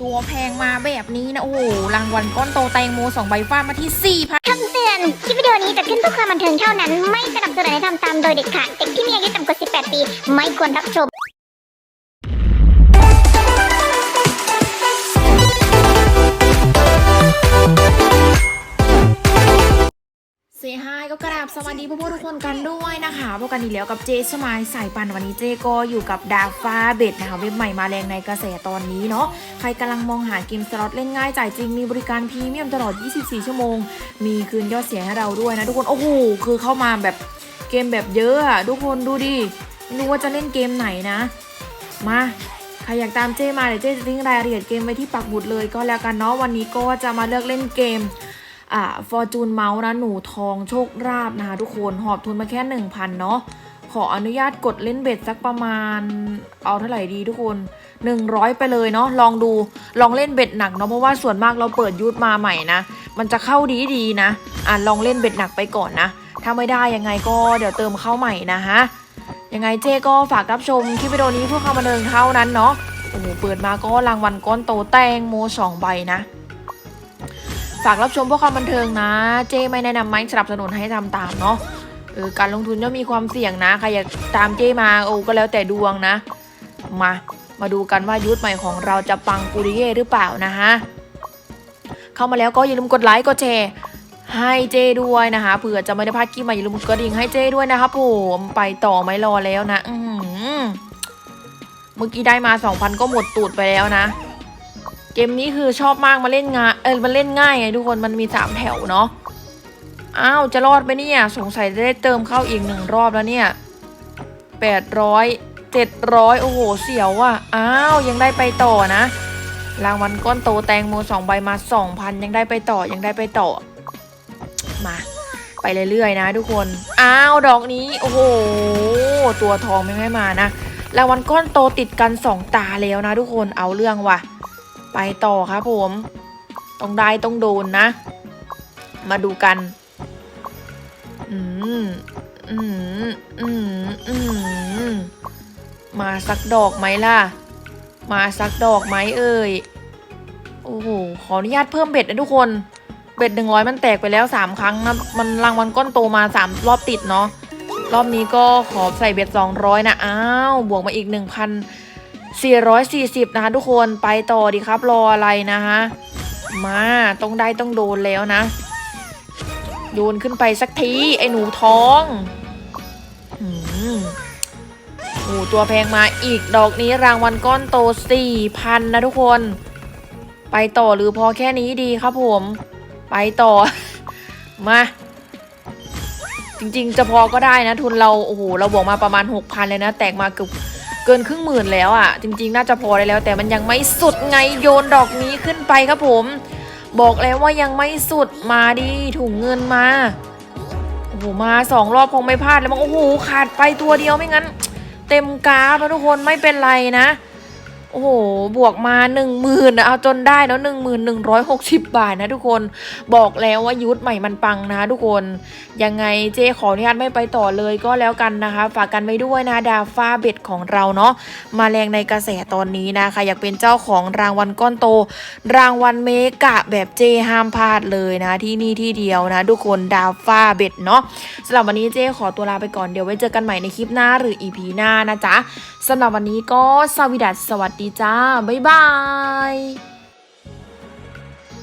ตัวแพงมาแบบนี้นะ โอ้โหรางวัลก้อนโตแตงโมสองใบฟาดมาที่ 4,000คำเตือน คลิปวิดีโอนี้จะขึ้นเพื่อความบันเทิงเท่านั้น ไม่สนับสนุนให้ทำตามโดยเด็ดขาด เด็กที่มีอายุต่ำกว่า 18 ปี ไม่ควรรับชม ก็กราบสวัสดีพวกๆทุกคนกันด้วยนะคะพบกันอีกแล้วกับเจสมายสายปันวันนี้เจก็อยู่กับดาฟ้าเบ็ดนะคะเว็บใหม่มาแรงในกระแสตอนนี้เนาะใครกำลังมองหาเกมสล็อตเล่นง่ายจ่ายจริงมีบริการพรีเมียมตลอด 24 ชั่วโมง มีคืนยอดเสียให้เราด้วยนะทุกคนโอ้โหคือเข้ามาแบบเกมแบบเยอะอะทุกคนดูดิไม่รู้ว่าจะเล่นเกมไหนนะ มาใครอยากตามเจมาเดี๋ยวเจจะทิ้งรายละเอียดเกมไว้ที่ปักหมุดเลยก็แล้วกันเนาะวันนี้ก็จะมาเลือกเล่นเกม อ่าฟอร์จูนเมาส์นะหนูทองโชคราบนะคะทุกคนหอบทุนมาแค่ 1,000 เนาะขออนุญาตกดเล่นเบ็ดสักประมาณ เอาเท่าไหร่ดีทุกคน 100 ไปเลยเนาะลองดูลองเล่นเบ็ดหนักเนาะเพราะว่าส่วนมากเราเปิดยูทมาใหม่นะ มันจะเข้าดีดีนะอ่าลองเล่นเบ็ดหนักไปก่อนนะ ถ้าไม่ได้ยังไงก็เดี๋ยวเติมเข้าใหม่นะฮะยังไงเจ๊ก็ฝากรับชมคลิปวิดีโอนี้เพื่อความบันเทิงเท่านั้นเนาะโอ้โหเปิดมาก็รางวัลก้อนโตแตงโมสองใบนะ ฝากรับชมเพื่อความบันเทิงนะ เจไม่แนะนำไม่สนับสนุนให้ทำตามเนาะเออการลงทุนย่อมมีความเสี่ยงนะใครอยากตามเจมาโอ้ก็แล้วแต่ดวงนะ มา มาดูกันว่ายุทธใหม่ของเราจะปังปุริเย่หรือเปล่านะฮะเข้ามาแล้วก็อย่าลืมกดไลค์กดแชร์ให้เจด้วยนะคะเผื่อจะไม่ได้พลาดคลิปใหม่อย่าลืมกดกระดิ่งให้เจด้วยนะครับผมไปต่อไม่รอแล้วนะ อืเมื่อกี้ได้มา 2,000 ก็หมดตูดไปแล้วนะ เกมนี้คือชอบมากมาเล่นงานเออมันเล่นง่ายไงทุกคนมันมีสามแถวเนาะอ้าวจะรอดไหมเนี่ยสงสัยจะได้เติมเข้าอีกหนึ่งรอบแล้วเนี่ยแปดร้อยเจ็ดร้อยโอ้โหเสียวว่ะอ้าวยังได้ไปต่อนะรางวัลก้อนโตแตงโมสองใบมาสองพันยังได้ไปต่อยังได้ไปต่อมาไปเรื่อยๆนะทุกคนอ้าวดอกนี้โอ้โหตัวทองไม่ไม่มานะรางวัลก้อนโตติดกันสองตาแล้วนะทุกคนเอาเรื่องว่ะ ไปต่อครับผม ต้องได้ต้องโดนนะ มาดูกัน อืม อืม อืม อืม มาสักดอกไหมล่ะ มาสักดอกไหมเอ่ย โอ้โห ขออนุญาตเพิ่มเบ็ดนะทุกคน เบ็ดหนึ่งร้อยมันแตกไปแล้วสามครั้งนะ มันรางวัลก้อนโตมาสามรอบติดเนาะ รอบนี้ก็ขอใส่เบ็ดสองร้อยนะ อ้าว บวกมาอีกหนึ่งพัน 440 นะคะทุกคนไปต่อดีครับรออะไรนะฮะมาต้องได้ต้องโดนแล้วนะ โยนขึ้นไปสักที ไอ้หนูท้องอืมโอ้ตัวแพงมาอีกดอกนี้รางวัลก้อนโต4,000นะทุกคน ไปต่อหรือพอแค่นี้ดีครับผม ไปต่อ มา จริงๆ จะพอก็ได้นะทุนเรา โอ้โห เราบวกมาประมาณ6,000เลยนะ แตกมาเกือบ เกินครึ่งหมื่นแล้วอะ่ะ จริง ๆ น่าจะพอได้แล้ว แต่มันยังไม่สุดไงโยนดอกนี้ขึ้นไปครับผม บอกแล้วว่ายังไม่สุดมาดิถุงเงินมาโอ้โหมาสองรอบคงไม่พลาดแล้วมั้งโอ้โหขาดไปตัวเดียวไม่งั้น เต็มกราฟแล้วทุกคนไม่เป็นไรนะ โอ้โห บวกมา 1 0,000นะเอาจนได้แล้ว1 1 6 0 บาทนะทุกคน บอกแล้วว่ายุทธใหม่มันปังนะทุกคน ยังไงเจขออนุญาตไม่ไปต่อเลยก็แล้วกันนะคะ ฝากกันไว้ด้วยนะดาฟ้าเบ็ดของเราเนาะ มาแรงในกระแสตอนนี้นะคะ อยากเป็นเจ้าของรางวัลก้อนโต รางวัลเมกะแบบเจห้ามพลาดเลยนะที่นี่ที่เดียวนะทุกคนดาฟ้าเบ็ดเนาะสำหรับวันนี้เจขอตัวลาไปก่อนเดี๋ยวไว้เจอกันใหม่ในคลิปหน้าหรืออีพีหน้านะจ๊ะสำหรับวันนี้ก็สวัสดีสวัสดีจ้า บ๊ายบาย